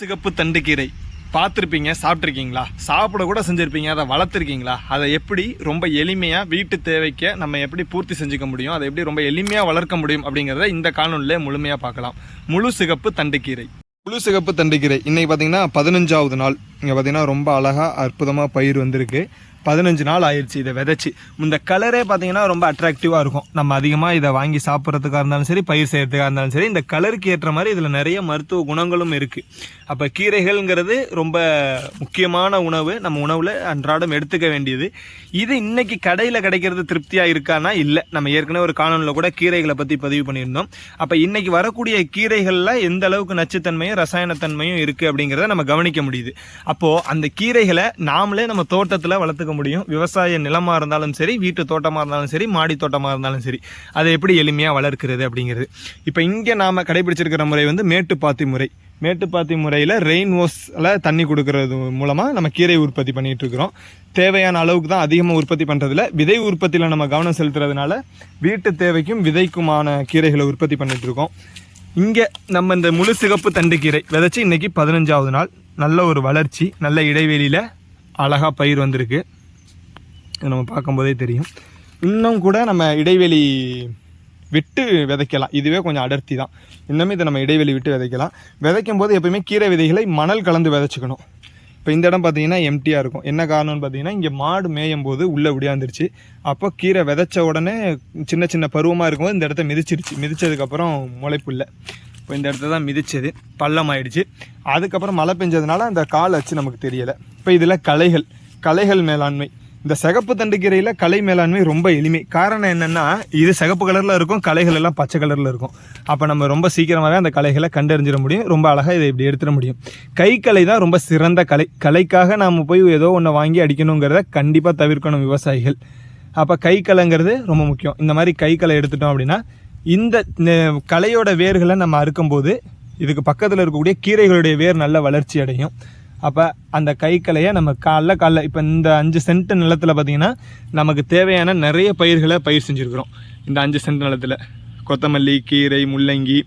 சிகப்பு தண்டுக்கீரை. பார்த்துருப்பீங்க சாப்பிட்ருக்கீங்களா சாப்பிட கூட செஞ்சுருப்பீங்க அதை வளர்த்துருக்கீங்களா? அதை எப்படி ரொம்ப எளிமையாக வீட்டு தேவைக்க நம்ம எப்படி பூர்த்தி செஞ்சுக்க முடியும் அதை எப்படி ரொம்ப எளிமையாக வளர்க்க முடியும் அப்படிங்கிறத இந்த காணொலியில் முழுமையாக பார்க்கலாம். முழு சிகப்பு தண்டுக்கீரை. முழு சிகப்பு தண்டுக்கீரை. இன்றைக்கி பார்த்தீங்கன்னா பதினஞ்சாவது நாள். இங்கே பார்த்தீங்கன்னா ரொம்ப அழகாக அற்புதமாக பயிர் வந்திருக்கு. பதினஞ்சு நாள் ஆயிடுச்சு இதை விதைச்சி. இந்த கலரே பார்த்தீங்கன்னா ரொம்ப அட்ராக்டிவாக இருக்கும். நம்ம அதிகமாக இதை வாங்கி சாப்பிட்றதுக்காக இருந்தாலும் சரி பயிர் செய்கிறதுக்காக இருந்தாலும் சரி இந்த கலருக்கு ஏற்ற மாதிரி இதில் நிறைய மருத்துவ குணங்களும் இருக்குது அப்போ கீரைகள்ங்கிறது ரொம்ப முக்கியமான உணவு. நம்ம உணவில் அன்றாடம் எடுத்துக்க வேண்டியது. இது இன்றைக்கி கடையில் கிடைக்கிறது திருப்தியாக இருக்கானா? இல்லை. நம்ம ஏற்கனவே ஒரு காணொலியில் கூட கீரைகளை பற்றி பதிவு பண்ணியிருந்தோம். அப்போ இன்றைக்கி வரக்கூடிய கீரைகளில் எந்த அளவுக்கு நச்சுத்தன்மையும் ரசாயனத்தன்மையும் இருக்குது அப்படிங்கிறத நம்ம கவனிக்க முடியுது. அப்போது அந்த கீரைகளை நாமளே நம்ம தோட்டத்தில் வளர்த்துக்க முடியும். விவசாய நிலமாக இருந்தாலும் சரி வீட்டு தோட்டமாக இருந்தாலும் சரி மாடி தோட்டமாக இருந்தாலும் சரி. அதை எப்படி எளிமையாக வளர்க்கிறது அப்படிங்கிறது. இப்போ இங்கே நாம் கடைபிடிச்சிருக்கிற முறை வந்து மேட்டுப்பாத்தி முறை. மேட்டுப்பாத்தி முறையில் ரெயின் ஓஸில் தண்ணி கொடுக்கறது மூலமாக நம்ம கீரை உற்பத்தி பண்ணிகிட்டு இருக்கிறோம். தேவையான அளவுக்கு தான் அதிகமாக உற்பத்தி பண்ணுறதில்ல விதை உற்பத்தியில் நம்ம கவனம் செலுத்துறதுனால வீட்டு தேவைக்கும் விதைக்குமான கீரைகளை உற்பத்தி பண்ணிகிட்டு இருக்கோம். இங்கே நம்ம இந்த முழு சிகப்பு தண்டுக்கீரை விதைச்சி இன்றைக்கி பதினஞ்சாவது நாள். நல்ல ஒரு வளர்ச்சி நல்ல இடைவெளியில் அழகாக பயிர் வந்திருக்கு. நம்ம பார்க்கும்போதே தெரியும். இன்னும் கூட நம்ம இடைவெளி விட்டு விதைக்கலாம். இதுவே கொஞ்சம் அடர்த்தி தான். இன்னுமே இதை நம்ம இடைவெளி விட்டு விதைக்கலாம். விதைக்கும் போது எப்போயுமே கீரை விதைகளை மணல் கலந்து விதைச்சிக்கணும். இப்போ இந்த இடம் பார்த்தீங்கன்னா எம்டியாக இருக்கும். என்ன காரணம்னு பார்த்தீங்கன்னா இங்கே மாடு மேயும் போது உள்ளே விடியாந்துருச்சு அப்போ கீரை விதைச்ச உடனே சின்ன சின்ன பருவமாக இருக்கும்போது இந்த இடத்த மிதிச்சிருச்சு. மிதித்ததுக்கப்புறம் முளைப்பு இல்லை. இப்போ இந்த இடத்த தான் மிதிச்சது. பள்ளம் ஆயிடுச்சு அதுக்கப்புறம் மழை பெஞ்சதுனால அந்த கால் வச்சு நமக்கு தெரியலை. இப்போ இதில் களைகள். களைகள் மேலாண்மை. இந்த சிகப்பு தண்டுக்கீரையில் கலை மேலாண்மை ரொம்ப எளிமை. காரணம் என்னென்னா இது சிகப்பு கலரில் இருக்கும் கலைகள் எல்லாம் பச்சை கலரில் இருக்கும். அப்போ நம்ம ரொம்ப சீக்கிரமாகவே அந்த கலைகளை கண்டறிஞ்சிட முடியும். ரொம்ப அழகாக இதை இப்படி எடுத்துட முடியும். கை தான் ரொம்ப சிறந்த கலை. கலைக்காக நாம் போய் ஏதோ ஒன்று வாங்கி அடிக்கணுங்கிறத கண்டிப்பாக தவிர்க்கணும் விவசாயிகள். அப்போ கை ரொம்ப முக்கியம். இந்த மாதிரி கை களை எடுத்துட்டோம் அப்படின்னா இந்த கலையோட வேர்களை நம்ம அறுக்கும்போது இதுக்கு பக்கத்தில் இருக்கக்கூடிய கீரைகளுடைய வேர் நல்ல வளர்ச்சி அடையும். அப்போ அந்த கைக்கலையை நம்ம காலைல காலைல இப்போ இந்த அஞ்சு சென்ட் நிலத்தில் பார்த்தீங்கன்னா நமக்கு தேவையான நிறைய பயிர்களை பயிர் செஞ்சுருக்குறோம். இந்த அஞ்சு சென்ட் நிலத்தில். கொத்தமல்லி கீரை முள்ளங்கி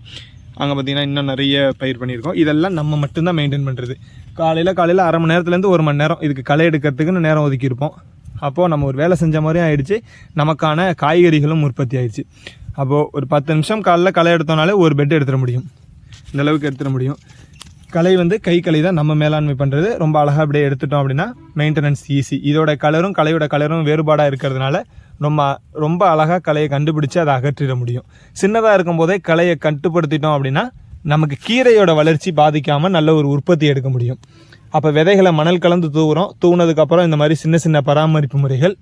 அங்கே பார்த்தீங்கன்னா இன்னும் நிறைய பயிர் பண்ணியிருக்கோம். இதெல்லாம் நம்ம மட்டும்தான் மெயின்டைன் பண்ணுறது காலையில் காலையில் அரை மணி நேரத்துலேருந்து ஒரு மணி நேரம். இதுக்கு களை எடுக்கிறதுக்குன்னு நேரம் ஒதுக்கியிருப்போம் அப்போது நம்ம ஒரு வேலை செஞ்ச மாதிரியும் ஆயிடுச்சு. நமக்கான காய்கறிகளும் உற்பத்தி ஆயிடுச்சு. அப்போது ஒரு பத்து நிமிஷம் காலைல களை எடுத்தோம்னாலே ஒரு பெட் எடுத்துட முடியும். இந்த அளவுக்கு எடுத்துட முடியும். கலை வந்து கை கலை தான் நம்ம மேலாண்மை பண்ணுறது ரொம்ப அழகாக அப்படியே எடுத்துட்டோம் அப்படின்னா மெயின்டெனன்ஸ் ஈஸி இதோட கலரும் கலையோட கலரும் வேறுபாடாக இருக்கிறதுனால ரொம்ப ரொம்ப அழகாக கலையை கண்டுபிடிச்சு அதை அகற்றிட முடியும். சின்னதாக இருக்கும் போதே கலையை கட்டுப்படுத்திட்டோம் அப்படின்னா நமக்கு கீரையோட வளர்ச்சி பாதிக்காமல் நல்ல ஒரு உற்பத்தி எடுக்க முடியும். அப்போ விதைகளை மணல் கலந்து தூவுறோம். தூவுனதுக்கப்புறம் இந்த மாதிரி சின்ன சின்ன பராமரிப்பு முறைகள்.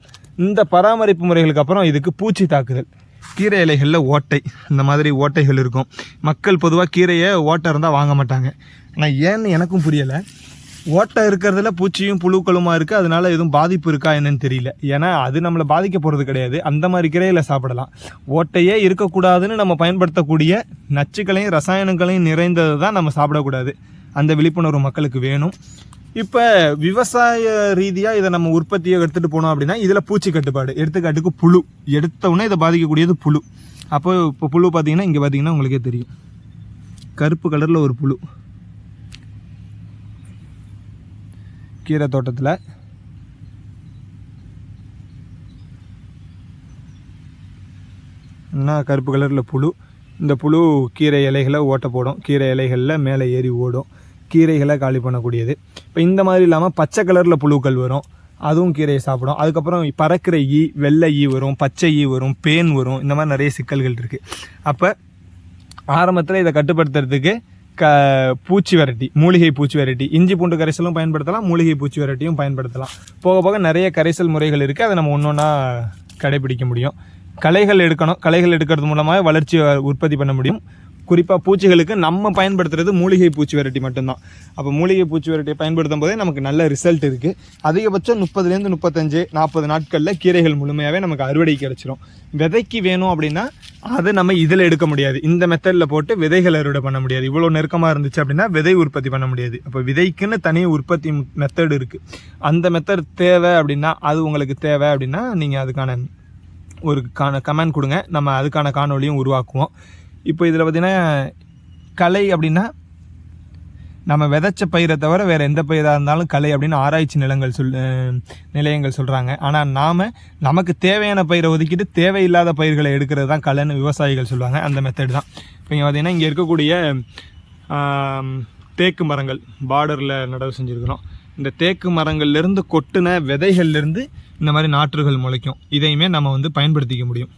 இந்த பராமரிப்பு முறைகளுக்கு அப்புறம் இதுக்கு பூச்சி தாக்குதல். கீரை இலைகளில் ஓட்டை. இந்த மாதிரி ஓட்டைகள் இருக்கும். மக்கள் பொதுவாக கீரையை ஓட்டை இருந்தால் வாங்க மாட்டாங்க. ஆனால் ஏன்னு எனக்கும் புரியலை. ஓட்டை இருக்கிறதுல பூச்சியும் புழுக்களுமா இருக்குது அதனால எதுவும் பாதிப்பு இருக்கா என்னன்னு தெரியல. ஏன்னா அது நம்மளை பாதிக்க போகிறது கிடையாது. அந்த மாதிரி கீரையில் சாப்பிடலாம். ஓட்டையே இருக்கக்கூடாதுன்னு நம்ம பயன்படுத்தக்கூடிய நச்சுக்களையும் ரசாயனங்களையும் நிறைந்தது தான் நம்ம சாப்பிடக்கூடாது. அந்த விழிப்புணர்வு மக்களுக்கு வேணும். இப்போ விவசாய ரீதியாக இதை நம்ம உற்பத்தியை எடுத்துகிட்டு போனோம் அப்படின்னா இதில் பூச்சி கட்டுப்பாடு. எடுத்துக்காட்டுக்கு புழு. எடுத்தவுடனே இதை பாதிக்கக்கூடியது புழு. அப்போ இப்போ புழு பார்த்தீங்கன்னா இங்கே பார்த்தீங்கன்னா உங்களுக்கே தெரியும். கருப்பு கலரில் ஒரு புழு. கீரை தோட்டத்தில். என்ன கருப்பு கலரில் புழு. இந்த புழு கீரை இலைகளை ஓட்ட போடும். கீரை இலைகளில் மேலே ஏறி ஓடும். கீரைகளை காலி பண்ணக்கூடியது. இப்போ இந்த மாதிரி இல்லாமல் பச்சை கலரில் புழுக்கள் வரும். அதுவும் கீரையை சாப்பிடும். அதுக்கப்புறம் பறக்கிற ஈ வெள்ளை ஈ வரும் பச்சை ஈ வரும் பேன் வரும். இந்த மாதிரி நிறைய சிக்கல்கள் இருக்குது அப்போ ஆரம்பத்தில் இதை கட்டுப்படுத்துறதுக்கு க பூச்சி வெரைட்டி மூலிகை பூச்சி வெரைட்டி இஞ்சி பூண்டு கரைசலும் பயன்படுத்தலாம் மூலிகை பூச்சி வெரைட்டியும் பயன்படுத்தலாம். போக போக நிறைய கரைசல் முறைகள் இருக்குது அதை நம்ம ஒன்று ஒன்றா கடைபிடிக்க முடியும். களைகள் எடுக்கணும் களைகள் எடுக்கிறது மூலமாக வளர்ச்சி உற்பத்தி பண்ண முடியும். குறிப்பாக பூச்சிகளுக்கு நம்ம பயன்படுத்துறது மூலிகை பூச்சி வெரைட்டி மட்டும்தான். அப்போ மூலிகை பூச்சி வெரைட்டியை பயன்படுத்தும் போதே நமக்கு நல்ல ரிசல்ட் இருக்குது அதிகபட்சம் முப்பதுலேருந்து முப்பத்தஞ்சு நாற்பது நாட்களில் கீரைகள் முழுமையாகவே நமக்கு அறுவடை கிடச்சிரும். விதைக்கு வேணும் அப்படின்னா அதை நம்ம இதில் எடுக்க முடியாது. இந்த மெத்தடில் போட்டு விதைகள் அறுவடை பண்ண முடியாது. இவ்வளோ நெருக்கமாக இருந்துச்சு அப்படின்னா விதை உற்பத்தி பண்ண முடியாது. அப்போ விதைக்குன்னு தனி உற்பத்தி மெத்தட் இருக்குது அந்த மெத்தட் தேவை அப்படின்னா அது உங்களுக்கு தேவை அப்படின்னா நீங்கள் அதுக்கான ஒரு கமெண்ட் கொடுங்க. நம்ம அதுக்கான காணொலியும் உருவாக்குவோம். இப்போ இதில் பார்த்தீங்கன்னா கலை அப்படின்னா நம்ம விதைச்ச பயிரை தவிர வேறு எந்த பயிராக இருந்தாலும் கலை அப்படின்னு ஆராய்ச்சி நிலங்கள் சொல் நிலையங்கள் சொல்கிறாங்க ஆனால் நாம் நமக்கு தேவையான பயிரை ஒதுக்கிட்டு தேவையில்லாத பயிர்களை எடுக்கிறது தான் கலைன்னு விவசாயிகள் சொல்லுவாங்க. அந்த மெத்தட் தான். இப்போ இங்கே பார்த்தீங்கன்னா இங்கே இருக்கக்கூடிய தேக்கு மரங்கள் பார்டரில் நடவு செஞ்சுருக்கிறோம். இந்த தேக்கு மரங்கள்லேருந்து கொட்டின விதைகள்லேருந்து இந்த மாதிரி நாற்றுகள் முளைக்கும். இதையுமே நம்ம வந்து பயன்படுத்திக்க முடியும்.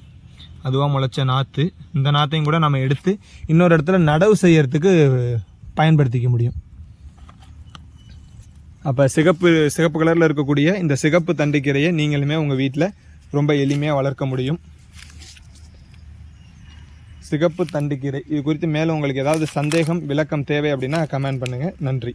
அதுவாக முளைச்ச நாற்று இந்த நாற்றையும் கூட நம்ம எடுத்து இன்னொரு இடத்துல நடவு செய்கிறதுக்கு பயன்படுத்திக்க முடியும். அப்போ சிகப்பு சிகப்பு கலரில் இருக்கக்கூடிய இந்த சிகப்பு தண்டுக்கீரையை நீங்களுமே உங்கள் வீட்டில் ரொம்ப எளிமையாக வளர்க்க முடியும். சிகப்பு தண்டுக்கீரை. இது குறித்து மேலே உங்களுக்கு ஏதாவது சந்தேகம் விளக்கம் தேவை அப்படின்னா கமெண்ட் பண்ணுங்கள் நன்றி.